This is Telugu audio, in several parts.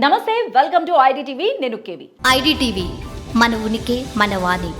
నమస్తే వెల్కమ్ టు ఐడిటీవీ. నేను కేవి. ఐడిటీవీ మన ఉనికి మన వాణి.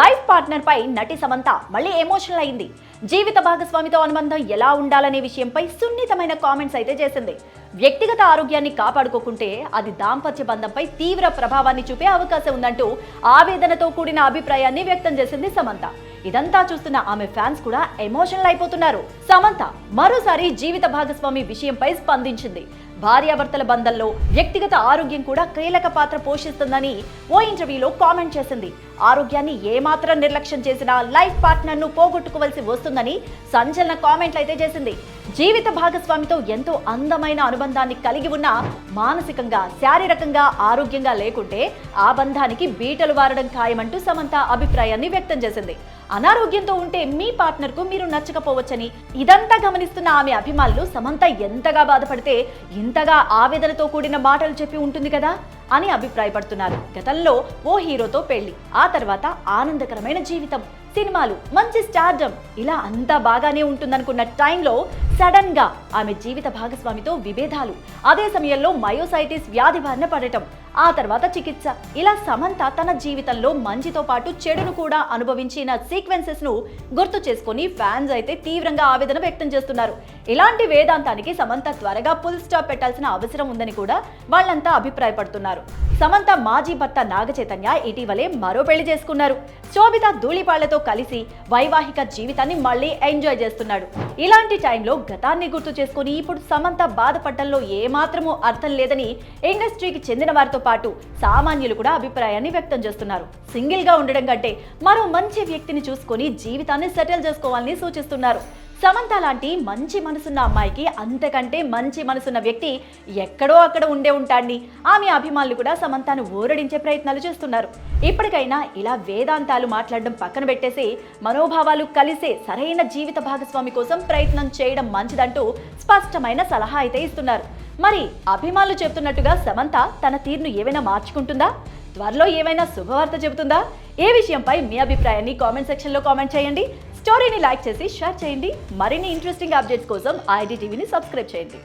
లైఫ్ పార్ట్నర్ పై నటి సమంత మళ్ళీ ఎమోషనల్ అయింది. జీవిత భాగస్వామితో అనుబంధం ఎలా ఉండాలనే విషయంపై సున్నితమైన కామెంట్స్ అయితే చేసింది. వ్యక్తిగత ఆరోగ్యాన్ని కాపాడుకోకుంటే అది దాంపత్య బంధంపై తీవ్ర ప్రభావాన్ని చూపే అవకాశం ఉందంటూ ఆవేదనతో కూడిన అభిప్రాయాన్ని వ్యక్తం చేసింది సమంత. ఇదంతా చూస్తున్న ఆమె ఫ్యాన్స్ కూడా ఎమోషనల్ అయిపోతున్నారు. సమంత మరోసారి జీవిత భాగస్వామి విషయంపై స్పందించింది. భార్యాభర్తల బంధంలో వ్యక్తిగత ఆరోగ్యం కూడా కీలక పాత్ర పోషిస్తుందని ఓ ఇంటర్వ్యూలో కామెంట్ చేసింది. ఆరోగ్యాన్ని ఏమాత్రం నిర్లక్ష్యం చేసినా లైఫ్ పార్ట్నర్ను పోగొట్టుకోవలసి వస్తుందని సంచలన కామెంట్లు అయితే చేసింది. జీవిత భాగస్వామితో ఎంతో అందమైన అనుబంధాన్ని కలిగి ఉన్న మానసికంగా శారీరకంగా ఆరోగ్యంగా లేకుంటే ఆ బంధానికి బీటలు వారడం ఖాయమంటూ సమంత అభిప్రాయాన్ని వ్యక్తం చేసింది. అనారోగ్యంతో ఉంటే మీ పార్ట్నర్కు మీరు నచ్చకపోవచ్చని ఇదంతా గమనిస్తున్న ఆమె అభిమానులు సమంత ఎంతగా బాధపడితే ఇంతగా ఆవేదనతో కూడిన మాటలు చెప్పి ఉంటుంది కదా అని అభిప్రాయపడుతున్నారు. గతంలో ఓ హీరోతో పెళ్ళి ఆ తర్వాత ఆనందకరమైన జీవితం సినిమాలు మంచి స్టార్డమ్ ఇలా అంతా బాగానే ఉంటుందనుకున్న టైంలో సడన్గా ఆమె జీవిత భాగస్వామితో విభేదాలు అదే సమయంలో మయోసైటిస్ వ్యాధి బారిన పడటం ఆ తర్వాత చికిత్స. ఇలా సమంత తన జీవితంలో మంచితో పాటు చెడును కూడా అనుభవించిన సీక్వెన్సెస్ను గుర్తు చేసుకొని ఫ్యాన్స్ అయితే తీవ్రంగా ఆవేదన వ్యక్తం చేస్తున్నారు. ఇలాంటి వేదాంతానికి సమంత త్వరగా ఫుల్ స్టాప్ పెట్టాల్సిన అవసరం ఉందని కూడా వాళ్ళంతా అభిప్రాయపడుతున్నారు. సమంత మాజీ భర్త నాగచైతన్య ఇటీవలే మరో పెళ్ళి చేసుకున్నారు. శోభిత ధూళిపాళ్ళతో కలిసి వైవాహిక జీవితాన్ని మళ్ళీ ఎంజాయ్ చేస్తున్నాడు. ఇలాంటి టైంలో గతాన్ని గుర్తు చేసుకుని ఇప్పుడు సమంత బాధపడటంలో ఏమాత్రమూ అర్థం లేదని ఇండస్ట్రీకి చెందిన వారితో పాటు సామాన్యులు కూడా అభిప్రాయాన్ని వ్యక్తం చేస్తున్నారు. సింగిల్గా ఉండడం కంటే మరో మంచి వ్యక్తిని చూసుకొని జీవితాన్ని సెటిల్ చేసుకోవాలని సూచిస్తున్నారు. సమంత లాంటి మంచి మనసున్న అమ్మాయికి అంతకంటే మంచి మనసున్న వ్యక్తి ఎక్కడో అక్కడ ఉండే ఉంటాడిని ఆమె అభిమానులు కూడా సమంతను ఊరడించే ప్రయత్నాలు చేస్తున్నారు. ఇప్పటికైనా ఇలా వేదాంతాలు మాట్లాడడం పక్కన పెట్టేసి మనోభావాలు కలిసే సరైన జీవిత భాగస్వామి కోసం ప్రయత్నం చేయడం మంచిదంటూ స్పష్టమైన సలహా అయితే ఇస్తున్నారు. మరి అభిమానులు చెబుతున్నట్టుగా సమంత తన తీరును ఏమైనా మార్చుకుంటుందా? త్వరలో ఏమైనా శుభవార్త చెబుతుందా? ఏ విషయంపై మీ అభిప్రాయాన్ని కామెంట్ సెక్షన్లో కామెంట్ చేయండి. స్టోరీని లైక్ చేసి షేర్ చేయండి. మరిన్ని ఇంట్రెస్టింగ్ అప్డేట్స్ కోసం ఐడి టీవీని సబ్స్క్రైబ్ చేయండి.